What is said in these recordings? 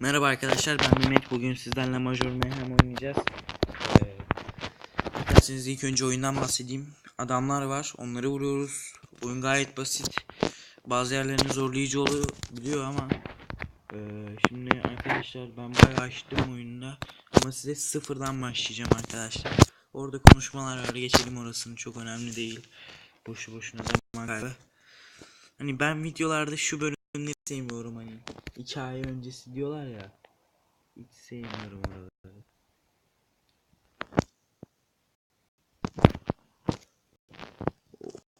Merhaba arkadaşlar ben Mehmet bugün sizlerle Major Mayhem oynayacağız. Ee, ilk önce oyundan bahsedeyim. Adamlar var onları vuruyoruz. Oyun gayet basit. Bazı yerlerini zorlayıcı olabiliyor ama ee, şimdi arkadaşlar ben bayağı açtım oyunda ama size sıfırdan başlayacağım arkadaşlar. Orada konuşmalar var geçelim orasını çok önemli değil. Boşu boşuna zaman kaybı. Hani ben videolarda şu bölümleri sevmiyorum hani. İki ay öncesi diyorlar ya. Hiç sevmiyorum oraları.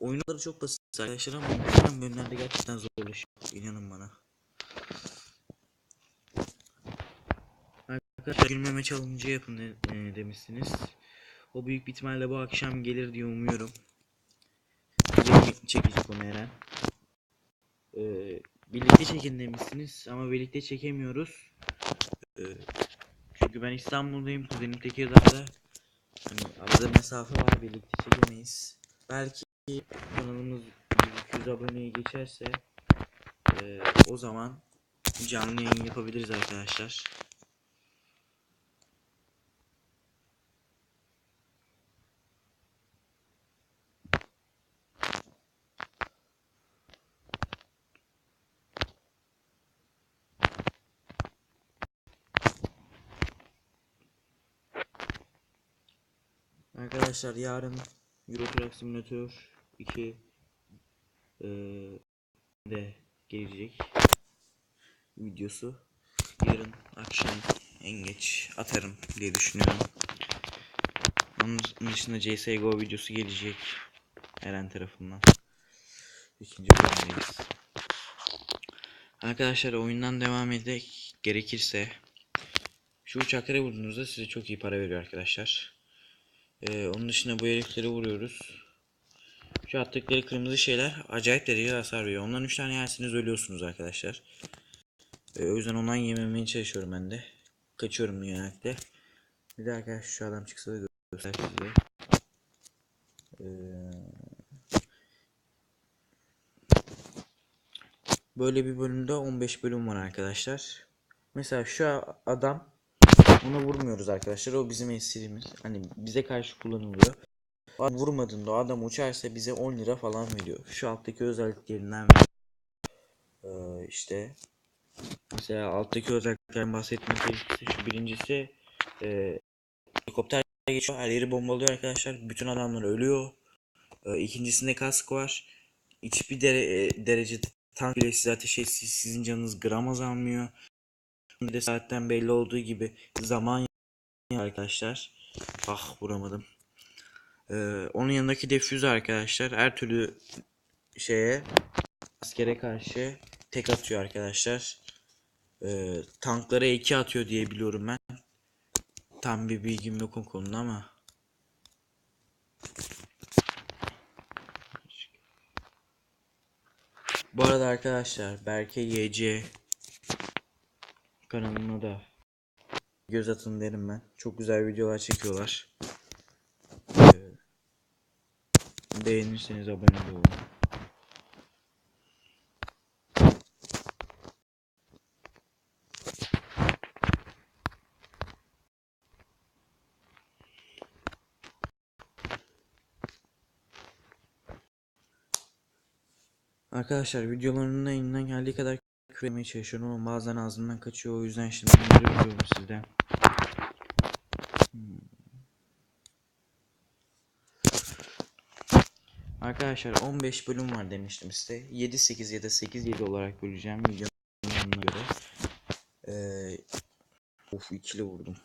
Oyunları çok basit arkadaşlar ama oynanan bölümlerde gerçekten zorlaşıyor. İnanın bana. Arkadaşlar gülmeme challenge yapın de, e, demişsiniz. O büyük bir ihtimalle bu akşam gelir diye umuyorum. Bize çekecek onu Eren. Ee, birlikte çekin demişsiniz ama birlikte çekemiyoruz. Ee, çünkü ben İstanbul'dayım, kuzenim Tekirdağ'da. Hani arada mesafe var, birlikte çekemeyiz. Belki kanalımız 200 aboneye geçerse ee, o zaman canlı yayın yapabiliriz arkadaşlar. Arkadaşlar yarın Euro Truck Simulator 2 eee, de gelecek videosu. Yarın akşam en geç atarım diye düşünüyorum. Onun dışında CSGO videosu gelecek Eren tarafından. İkinci bölümdeyiz. Arkadaşlar oyundan devam edek gerekirse şu uçaklara vurduğunuzda size çok iyi para veriyor arkadaşlar. Ee, onun dışında bu herifleri vuruyoruz. Şu attıkları kırmızı şeyler acayip derecede hasar veriyor. Ondan 3 tane yerseniz ölüyorsunuz arkadaşlar. Ee, o yüzden ondan yememeye çalışıyorum ben de. Kaçıyorum genellikle. Bir de arkadaşlar şu adam çıksa da göster size. Ee, böyle bir bölümde 15 bölüm var arkadaşlar. Mesela şu adam ona vurmuyoruz arkadaşlar. O bizim esirimiz. Hani bize karşı kullanılıyor. Vurmadığında o adam uçarsa bize 10 lira falan veriyor. Şu alttaki özelliklerinden ee, işte mesela alttaki özelliklerden bahsetmek gerekirse şu birincisi e, helikopter geçiyor. Her yeri bombalıyor arkadaşlar. Bütün adamlar ölüyor. E, ikincisinde kask var. Hiçbir dere, e, derece tank bile size ateş etse sizin canınız gram azalmıyor. Bir de saatten belli olduğu gibi zaman arkadaşlar. Ah vuramadım. Ee, onun yanındaki defüz arkadaşlar her türlü şeye askere karşı tek atıyor arkadaşlar. Ee, tanklara iki atıyor diye biliyorum ben. Tam bir bilgim yok o konuda ama. Bu arada arkadaşlar Berke YC kanalına da göz atın derim ben. Çok güzel videolar çekiyorlar. Ee, beğenirseniz abone olun. Arkadaşlar videolarımın elinden geldiği kadar küfür çalışıyorum ama bazen ağzımdan kaçıyor o yüzden şimdi bunları biliyorum sizden. Hmm. Arkadaşlar 15 bölüm var demiştim size. 7 8 ya da 8 7 olarak böleceğim videonun göre. Ee, of ikili vurdum.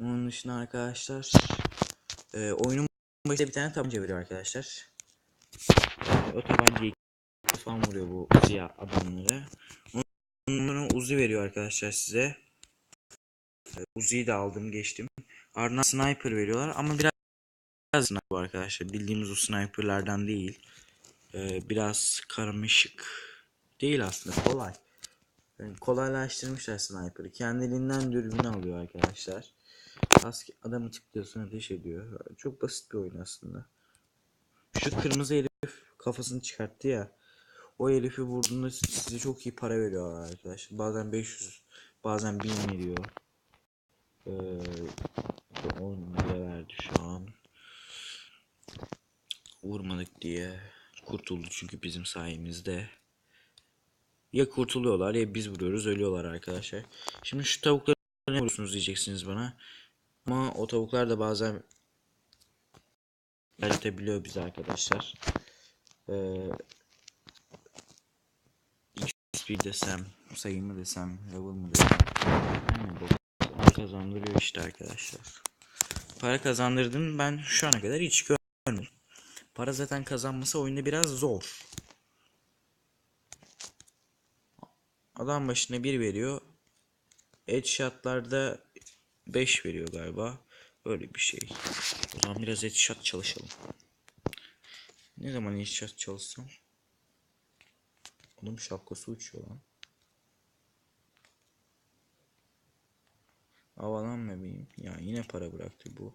Onun dışında arkadaşlar e, oyunun başında bir tane tabanca veriyor arkadaşlar. E, o tabancayı falan vuruyor bu Uzi adamları. Onların Uzi veriyor arkadaşlar size. Uzi'yi de aldım geçtim. Ardından sniper veriyorlar ama biraz biraz sniper arkadaşlar. Bildiğimiz o sniperlardan değil. E, biraz karmaşık değil aslında kolay. Yani kolaylaştırmışlar sniper'ı. Kendiliğinden dürbün alıyor arkadaşlar. Ask adamı tıklıyorsun ateş ediyor. Çok basit bir oyun aslında. Şu kırmızı herif kafasını çıkarttı ya. O herifi vurduğunda size çok iyi para veriyorlar arkadaşlar. Bazen 500 bazen 1000 veriyor. Ee, 10 lira verdi şu an. Vurmadık diye kurtuldu çünkü bizim sayemizde. Ya kurtuluyorlar ya biz vuruyoruz ölüyorlar arkadaşlar. Şimdi şu tavukları ne vuruyorsunuz diyeceksiniz bana. Ama o tavuklar da bazen Eritebiliyor bizi arkadaşlar. Ee, XP desem, sayı mı desem, level mı desem. Yani kazandırıyor işte arkadaşlar. Para kazandırdın ben şu ana kadar hiç görmedim. Para zaten kazanması oyunda biraz zor. Adam başına bir veriyor. Headshot'larda 5 veriyor galiba. Öyle bir şey. O zaman biraz headshot çalışalım. Ne zaman headshot çalışsam? Oğlum şapkası uçuyor lan. Havalan bebeğim. Ya yine para bıraktı bu.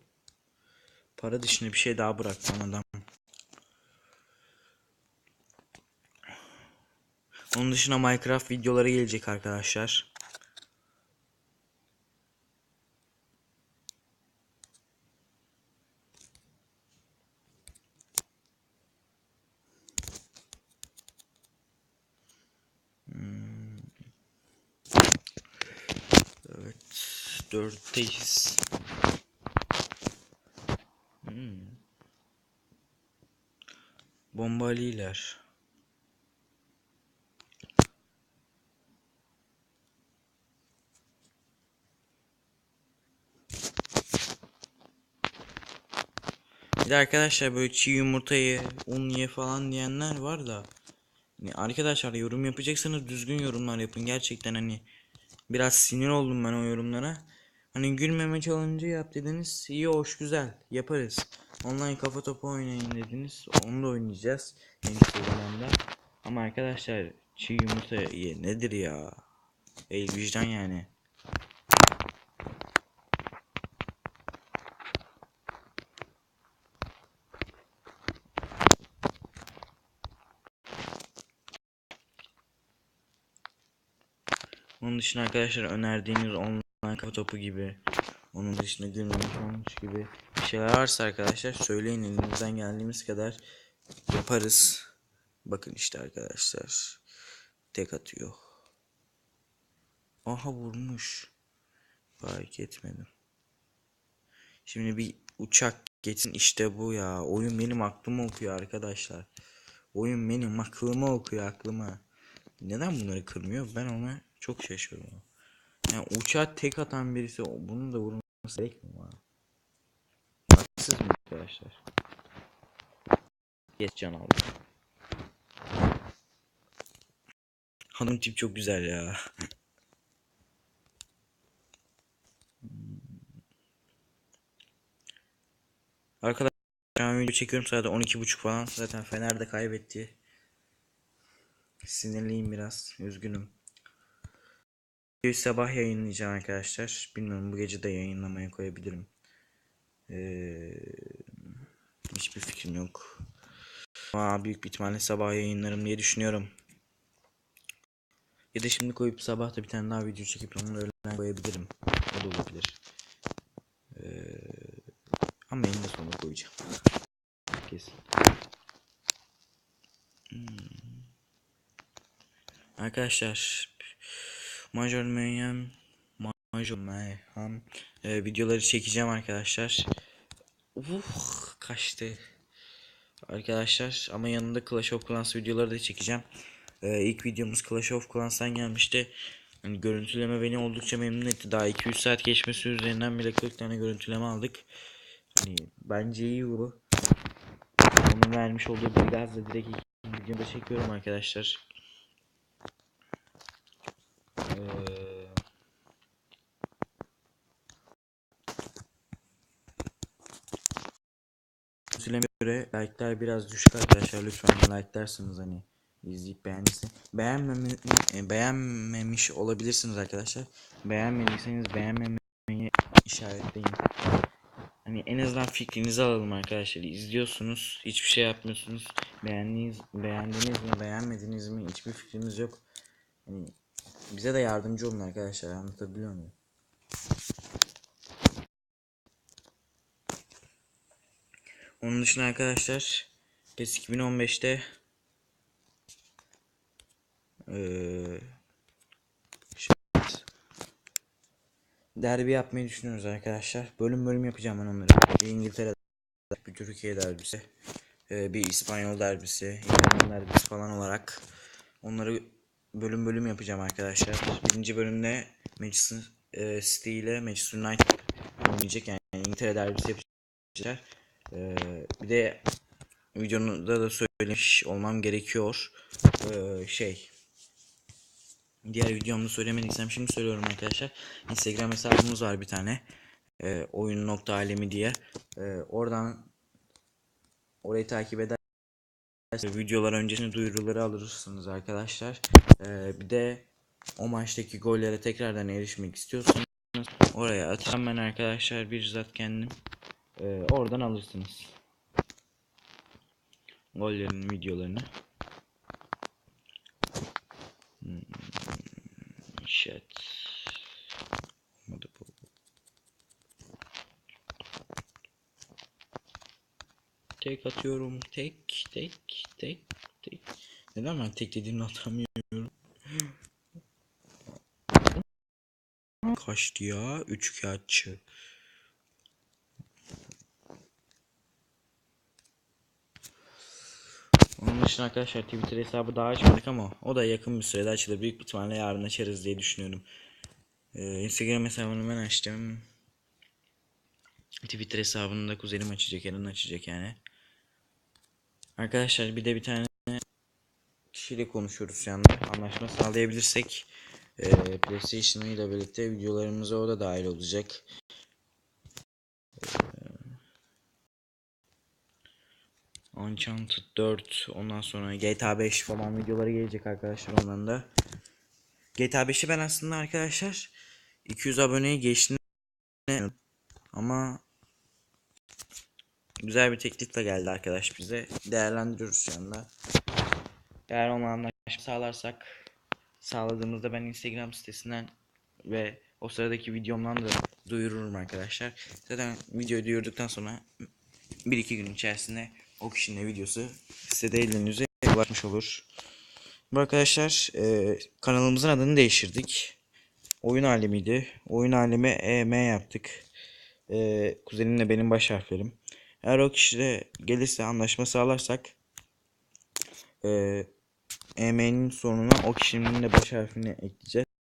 Para dışında bir şey daha bıraktı adam. Onun dışında Minecraft videoları gelecek arkadaşlar. Dörtteyiz. Hmm. Bombaliler. Bir de arkadaşlar böyle çiğ yumurtayı un ye falan diyenler var da hani arkadaşlar yorum yapacaksanız düzgün yorumlar yapın gerçekten hani biraz sinir oldum ben o yorumlara hani gülmeme challenge yap dediniz iyi hoş güzel yaparız. Online kafa topu oynayın dediniz onu da oynayacağız. En kısa ama arkadaşlar çiğ yumurta ye nedir ya? El vicdan yani. Onun dışında arkadaşlar önerdiğiniz online kafa topu gibi onun dışında olmuş gibi bir şeyler varsa arkadaşlar söyleyin elimizden geldiğimiz kadar yaparız. Bakın işte arkadaşlar tek atıyor. Aha vurmuş. Fark etmedim. Şimdi bir uçak geçsin işte bu ya. Oyun benim aklımı okuyor arkadaşlar. Oyun benim aklımı okuyor aklımı. Neden bunları kırmıyor? Ben ona çok şaşırıyorum. Yani uçağa tek atan birisi bunun da vurulması gerekmiyor mu? Haksız mı arkadaşlar? Geç can aldı. Hanım tip çok güzel ya. Arkadaşlar an video çekiyorum saat 12.30 falan. Zaten Fener de kaybetti. Sinirliyim biraz. Üzgünüm. Videoyu sabah yayınlayacağım arkadaşlar. Bilmiyorum bu gece de yayınlamaya koyabilirim. Ee, hiçbir fikrim yok. Ama büyük bir ihtimalle sabah yayınlarım diye düşünüyorum. Ya da şimdi koyup sabah da bir tane daha video çekip onu öğlen koyabilirim. O da olabilir. Ee, ama de sonra koyacağım. Kesin. Hmm. Arkadaşlar Major Mayhem Major Mayhem e, videoları çekeceğim arkadaşlar. Uh kaçtı. Arkadaşlar ama yanında Clash of Clans videoları da çekeceğim. E, ilk videomuz Clash of Clans'tan gelmişti. Yani görüntüleme beni oldukça memnun etti. Daha 200 saat geçmesi üzerinden bile 40 tane görüntüleme aldık. Hani bence iyi bu. Onun vermiş olduğu bir gazla direkt ilk videoda çekiyorum arkadaşlar. Ee, göre like'lar biraz düşük arkadaşlar lütfen like'larsınız hani izleyip beğendiyse beğenmemi, e, beğenmemiş olabilirsiniz arkadaşlar beğenmediyseniz beğenmemeyi işaretleyin Hani en azından fikrinizi alalım arkadaşlar. İzliyorsunuz, hiçbir şey yapmıyorsunuz. Beğendiniz, beğendiniz mi, beğenmediniz mi hiçbir fikrimiz yok. Hani bize de yardımcı olun arkadaşlar. Anlatabiliyor muyum? Onun dışında arkadaşlar PES 2015'te eee şey- derbi yapmayı düşünüyoruz arkadaşlar. Bölüm bölüm yapacağım ben onları. Bir İngiltere bir Türkiye derbisi, bir İspanyol derbisi, İtalyan derbisi falan olarak onları bölüm bölüm yapacağım arkadaşlar. Birinci bölümde Manchester eee, City ile Manchester United oynayacak yani İngiltere derbisi yapacaklar. Eee, bir de videoda da söylemiş olmam gerekiyor. Eee, şey diğer videomda söylemediysem şimdi söylüyorum arkadaşlar. Instagram hesabımız var bir tane. Eee oyun nokta alemi diye. Oradan orayı takip eder videolar öncesinde duyuruları alırsınız arkadaşlar. Eee, bir de o maçtaki gollere tekrardan erişmek istiyorsanız oraya atacağım ben arkadaşlar bizzat kendim. Eee, oradan alırsınız. Gollerin videolarını. Hmm. Olmadı bu. Tek atıyorum. Tek, tek, tek, tek. Neden ben tek dediğimde atamıyorum? Kaçtı ya? Üç kağıtçı. Onun dışında arkadaşlar Twitter hesabı daha açmadık ama o da yakın bir sürede açılır. Büyük bir ihtimalle yarın açarız diye düşünüyorum. Ee, Instagram hesabını ben açtım. Twitter hesabını da kuzenim açacak, Eren açacak yani. Arkadaşlar bir de bir tane kişiyle konuşuyoruz şu anda. Anlaşma sağlayabilirsek e, PlayStation ile birlikte videolarımıza o da dahil olacak. Ee, Uncharted 4 ondan sonra GTA 5 falan videoları gelecek arkadaşlar ondan da. GTA 5'i ben aslında arkadaşlar 200 aboneye geçtim ama güzel bir teklifle geldi arkadaş bize. Değerlendiriyoruz şu anda. Eğer onunla anlaşma sağlarsak sağladığımızda ben Instagram sitesinden ve o sıradaki videomdan da duyururum arkadaşlar. Zaten videoyu duyurduktan sonra 1-2 gün içerisinde o kişinin de videosu sitede elinize ulaşmış olur. Bu arkadaşlar e, kanalımızın adını değiştirdik. Oyun alemiydi. Oyun alemi EM yaptık. E, kuzenimle benim baş harflerim. Eğer o kişi de gelirse anlaşma sağlarsak e, EM'nin sonuna o kişinin de baş harfini ekleyeceğiz.